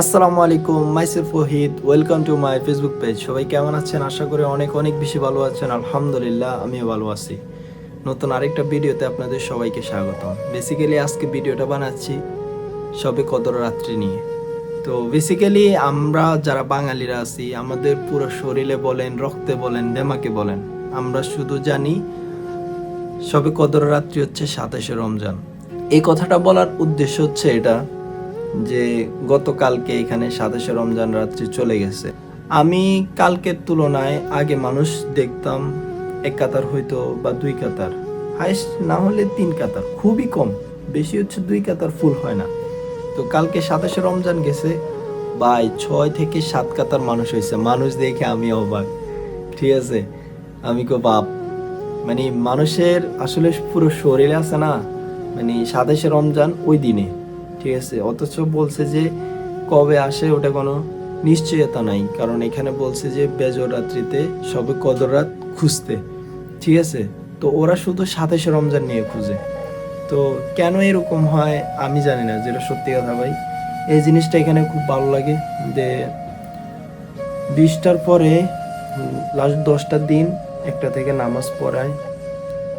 আসসালামু আলাইকুম মাইসেফ ফহিদ welcome to my Facebook page. সবাই কেমন আছেন? আশা করি অনেক অনেক বেশি ভালো আছেন। আলহামদুলিল্লাহ, আমিও ভালো আছি। নতুন আরেকটা ভিডিওতে আপনাদের সবাইকে স্বাগতম। বেসিক্যালি আজকে ভিডিওটা বানাচ্ছি সবে কদর রাত্রি নিয়ে। তো বেসিক্যালি আমরা যারা বাঙালিরা আছি, আমাদের পুরো শরীরে বলেন, রক্তে বলেন, দেমাকে বলেন, আমরা শুধু জানি সবে কদর রাত্রি হচ্ছে সাতাশে রমজান। এই কথাটা বলার উদ্দেশ্য হচ্ছে এটা যে গতকালকে এখানে সাতাশে রমজান রাত্রি চলে গেছে। আমি কালকের তুলনায় আগে মানুষ দেখতাম এক কাতার হয়তো বা দুই কাতার। হাইস্ট না হলে তিন কাতার, খুবই কম। বেশি হচ্ছে দুই কাতার ফুল হয় না। তো কালকে সাতাশে রমজান গেছে বাই ছয় থেকে সাত কাতার মানুষ হয়েছে। মানুষ দেখে আমি অবাক। ঠিক আছে? আমি কো বাপ। মানে মানুষের আসলে পুরো শরীরে আছে না মানে সাতাশে রমজান ওই দিনে। ঠিক আছে, অথচ বলছে যে কবে আসে ওটা কোনো নিশ্চয়তা নাই, কারণ এখানে বলছে যে বেজর রাত্রিতে সবে কদর রাত খুঁজতে, ঠিক আছে? তো ওরা শুধু সাতাশে রমজান নিয়ে খুঁজে। তো কেন এরকম হয় আমি জানি না, যেটা সত্যি কথা ভাই। এই জিনিসটা এখানে খুব ভালো লাগে যে বিশটার পরে লাস্ট দশটার দিন একটা থেকে নামাজ পড়ায়।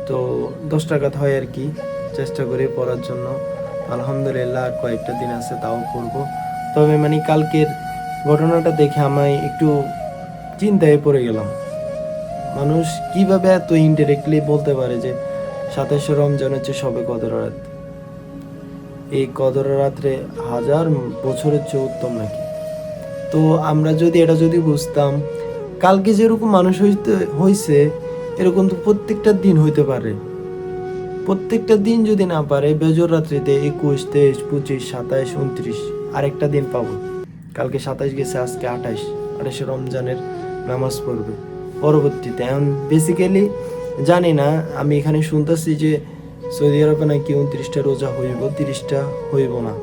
তো দশ টাকাত হয় আর কি, চেষ্টা করি পড়ার জন্য। আলহামদুলিল্লাহ কয়েকটা দিন আছে, তাও করব। তবে মানে কালকের ঘটনাটা দেখে আমি একটু চিন্তায় পড়ে গেলাম। মানুষ কীভাবে এত ইনডিরেক্টলি বলতে পারে যে সাতাশে রমজান হচ্ছে সবে কদর রাত? এই কদর রাত্রে হাজার বছরের চেয়ে উত্তম নাকি? তো আমরা যদি এটা যদি বুঝতাম, কালকে যেরকম মানুষ হইতে হয়েছে এরকম তো প্রত্যেকটা দিন হইতে পারে। প্রত্যেকটা দিন যদি না পারে, বেজর রাত্রিতে একুশ, তেইশ, পঁচিশ, সাতাইশ, উনত্রিশ, আরেকটা দিন পাবো। কালকে সাতাইশ গেছে, আজকে আঠাইশ। আঠাশে রমজানের নামাজ পড়বে। পরবর্তীতে এখন বেসিক্যালি জানি না, আমি এখানে শুনতেছি যে সৌদি আরবে নাকি উনত্রিশটা রোজা হইব, তিরিশটা হইব না।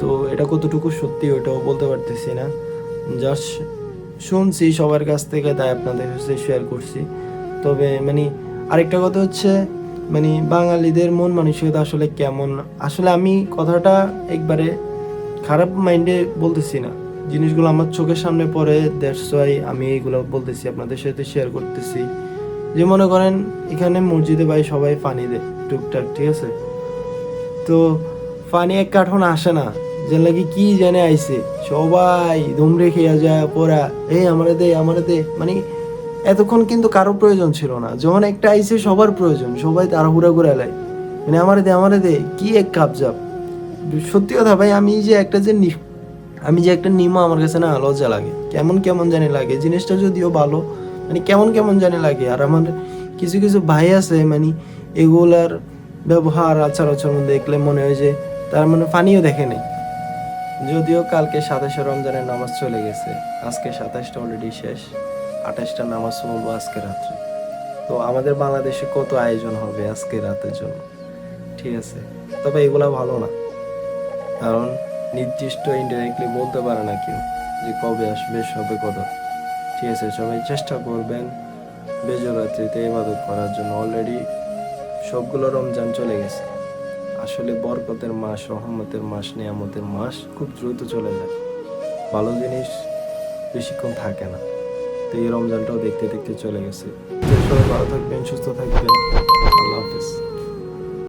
তো এটা কতটুকু সত্যি ওটাও বলতে পারতেছি না। জাস্ট শুনছি, সবার কাছ থেকে তাই আপনাদের কাছে শেয়ার করছি। তবে মানে আরেকটা কথা হচ্ছে মানে বাঙালিদের মন মানসিকতা আসলে কেমন? আসলে আমি কথাটা একবারে খারাপ মাইন্ডে বলতেছি না। জিনিসগুলো আমার চোখের সামনে পড়ে দ্যাটস আমি এইগুলো বলতেছি, আপনাদের সাথে শেয়ার করতেছি। যে মনে করেন, এখানে মসজিদে ভাই সবাই পানি দেয় টুকটাক, ঠিক আছে? তো পানি এক কাঠন আসে না, যে লাগি কি জানে আইছে, সবাই ধুমরে খেয়া যায় পড়া, এই আমারে দে আমারে দে। মানে এতক্ষণ কিন্তু কারও প্রয়োজন ছিল না। যখন একটা আইছে, সবার প্রয়োজন। সবাই তাড়াহুড়া করে এলাই। মানে আমারে দে আমারে দে, কি এক কাপ জাপ। সত্যি কথা ভাই, আমি যে একটা যে আমি যে একটা নিমো আমার কাছে না লজ্জা লাগে। কেমন কেমন জানি লাগে। জিনিসটা যদিও ভালো মানে কেমন কেমন জানি লাগে। আর আমার কিছু কিছু ভাই আছে মানে এগুলার ব্যবহার, আচার আচরণ দেখলে মনে হয় যে তার মানে পানিও দেখে নেই। যদিও কালকে সাতাশে রমজানের নামাজ চলে গেছে। আজকে সাতাশটা অলরেডি শেষ। আঠাশটা নামাজ পড়ব আজকে রাত্রে। তো আমাদের বাংলাদেশে কত আয়োজন হবে আজকে রাতের জন্য? ঠিক আছে? তবে এগুলা ভালো না। কারণ নির্দিষ্ট ইনডাইরেক্টলি বলতে পারে না কেউ যে কবে আসবে, সবে কত ঠিক আছে? সবাই চেষ্টা করবেন বেজর রাত্রিতে ইবাদত করার জন্য। অলরেডি সবগুলো রমজান চলে গেছে। আসলে বরকতের মাস, রহমতের মাস, নিয়ামতের মাস খুব দ্রুত চলে যায়। ভালো জিনিস বেশিক্ষণ থাকে না। তো এই রমজানটাও দেখতে দেখতে চলে গেছে। ভালো থাকবেন সুস্থ থাকবেন। আল্লাহ হাফিজ।